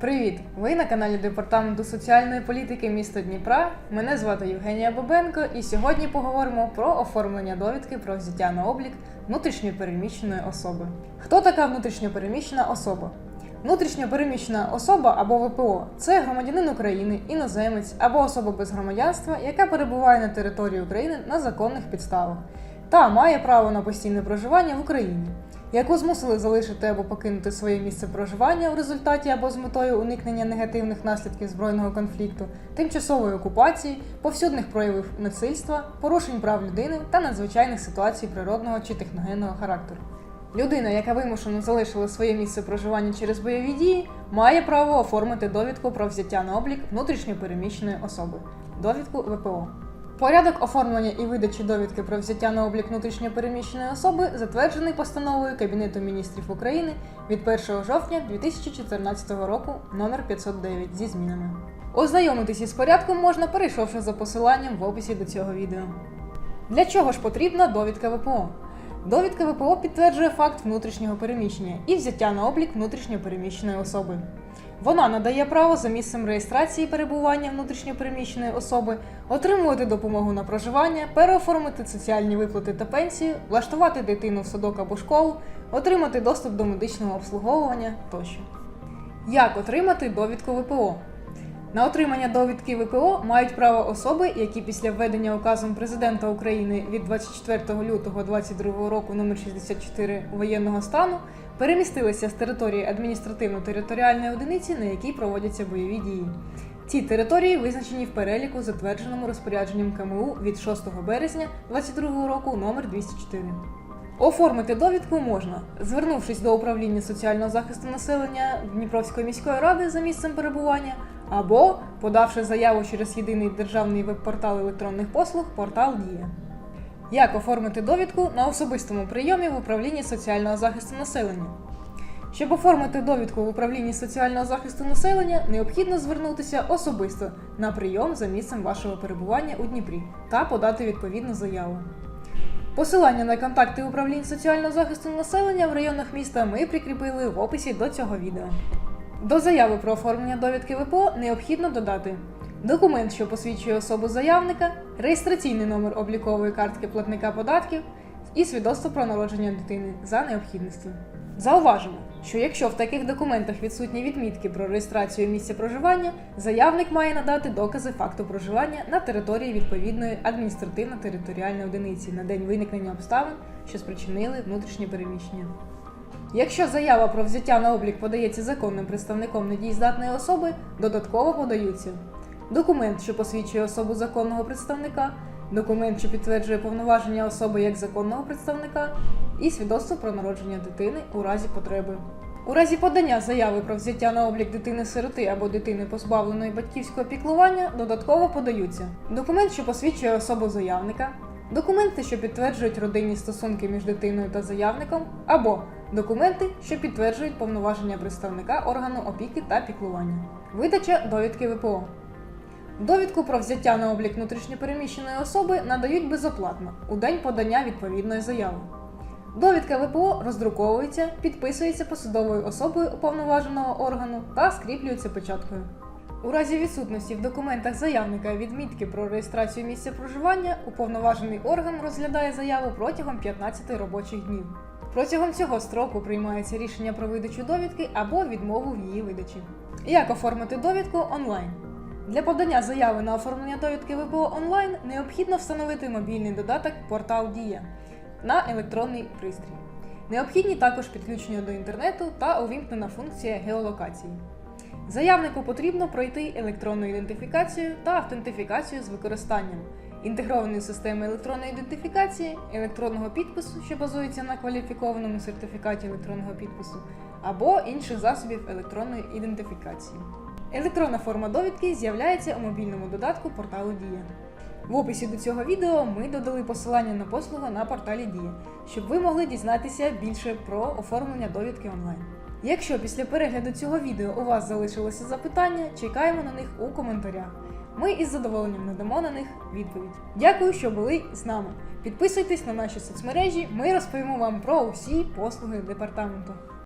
Привіт! Ви на каналі Департаменту соціальної політики міста Дніпра. Мене звати Євгенія Бабенко, і сьогодні поговоримо про оформлення довідки про взяття на облік внутрішньопереміщеної особи. Хто така внутрішньопереміщена особа? Внутрішньопереміщена особа або ВПО це громадянин України, іноземець або особа без громадянства, яка перебуває на території України на законних підставах та має право на постійне проживання в Україні яку змусили залишити або покинути своє місце проживання в результаті або з метою уникнення негативних наслідків збройного конфлікту, тимчасової окупації, повсюдних проявів насильства, порушень прав людини та надзвичайних ситуацій природного чи техногенного характеру. Людина, яка вимушено залишила своє місце проживання через бойові дії, має право оформити довідку про взяття на облік внутрішньопереміщеної особи довідку ВПО. Порядок оформлення і видачі довідки про взяття на облік внутрішньопереміщеної особи затверджений постановою Кабінету міністрів України від 1 жовтня 2014 року номер 509 зі змінами. Ознайомитись із порядком можна, перейшовши за посиланням в описі до цього відео. Для чого ж потрібна довідка ВПО? Довідка ВПО підтверджує факт внутрішнього переміщення і взяття на облік внутрішньопереміщеної особи. Вона надає право за місцем реєстрації перебування внутрішньопереміщеної особи отримувати допомогу на проживання, переоформити соціальні виплати та пенсію, влаштувати дитину в садок або школу, отримати доступ до медичного обслуговування тощо. Як отримати довідку ВПО? На отримання довідки ВПО мають право особи, які після введення указом президента України від 24 лютого 2022 року номер 64 воєнного стану перемістилися з території адміністративно-територіальної одиниці, на якій проводяться бойові дії. Ці території визначені в переліку, затвердженому розпорядженням КМУ від 6 березня 2022 року номер 204. Оформити довідку можна, звернувшись до управління соціального захисту населення Дніпровської міської ради за місцем перебування, або подавши заяву через єдиний державний веб-портал електронних послуг Портал Дія. Як оформити довідку на особистому прийомі в управлінні соціального захисту населення? Щоб оформити довідку в управлінні соціального захисту населення, необхідно звернутися особисто на прийом за місцем вашого перебування у Дніпрі та подати відповідну заяву. Посилання на контакти управлінь соціального захисту населення в районах міста ми прикріпили в описі до цього відео. До заяви про оформлення довідки ВПО необхідно додати документ, що посвідчує особу заявника, реєстраційний номер облікової картки платника податків і свідоцтво про народження дитини за необхідністю. Зауважимо, що якщо в таких документах відсутні відмітки про реєстрацію місця проживання, заявник має надати докази факту проживання на території відповідної адміністративно-територіальної одиниці на день виникнення обставин, що спричинили внутрішнє переміщення. Якщо заява про взяття на облік подається законним представником недієздатної особи, додатково подаються документ, що посвідчує особу законного представника, документ, що підтверджує повноваження особи як законного представника, і свідоцтво про народження дитини у разі потреби. У разі подання заяви про взяття на облік дитини-сироти або дитини позбавленої батьківського піклування додатково подаються документ, що посвідчує особу заявника, документи, що підтверджують родинні стосунки між дитиною та заявником, або документи, що підтверджують повноваження представника органу опіки та піклування. Видача довідки ВПО. Довідку про взяття на облік внутрішньопереміщеної особи надають безоплатно у день подання відповідної заяви. Довідка ВПО роздруковується, підписується посадовою особою уповноваженого органу та скріплюється печаткою. У разі відсутності в документах заявника відмітки про реєстрацію місця проживання, уповноважений орган розглядає заяву протягом 15 робочих днів. Протягом цього строку приймається рішення про видачу довідки або відмову в її видачі. Як оформити довідку онлайн? Для подання заяви на оформлення довідки ВПО онлайн необхідно встановити мобільний додаток Портал Дія на електронний пристрій. Необхідні також підключення до інтернету та увімкнена функція геолокації. Заявнику потрібно пройти електронну ідентифікацію та автентифікацію з використанням інтегрованої системи електронної ідентифікації, електронного підпису, що базується на кваліфікованому сертифікаті електронного підпису, або інших засобів електронної ідентифікації. Електронна форма довідки з'являється у мобільному додатку порталу Дія. В описі до цього відео ми додали посилання на послугу на порталі Дія, щоб ви могли дізнатися більше про оформлення довідки онлайн. Якщо після перегляду цього відео у вас залишилося запитання, чекаємо на них у коментарях. Ми із задоволенням надамо на них відповідь. Дякую, що були з нами. Підписуйтесь на наші соцмережі, ми розповімо вам про усі послуги департаменту.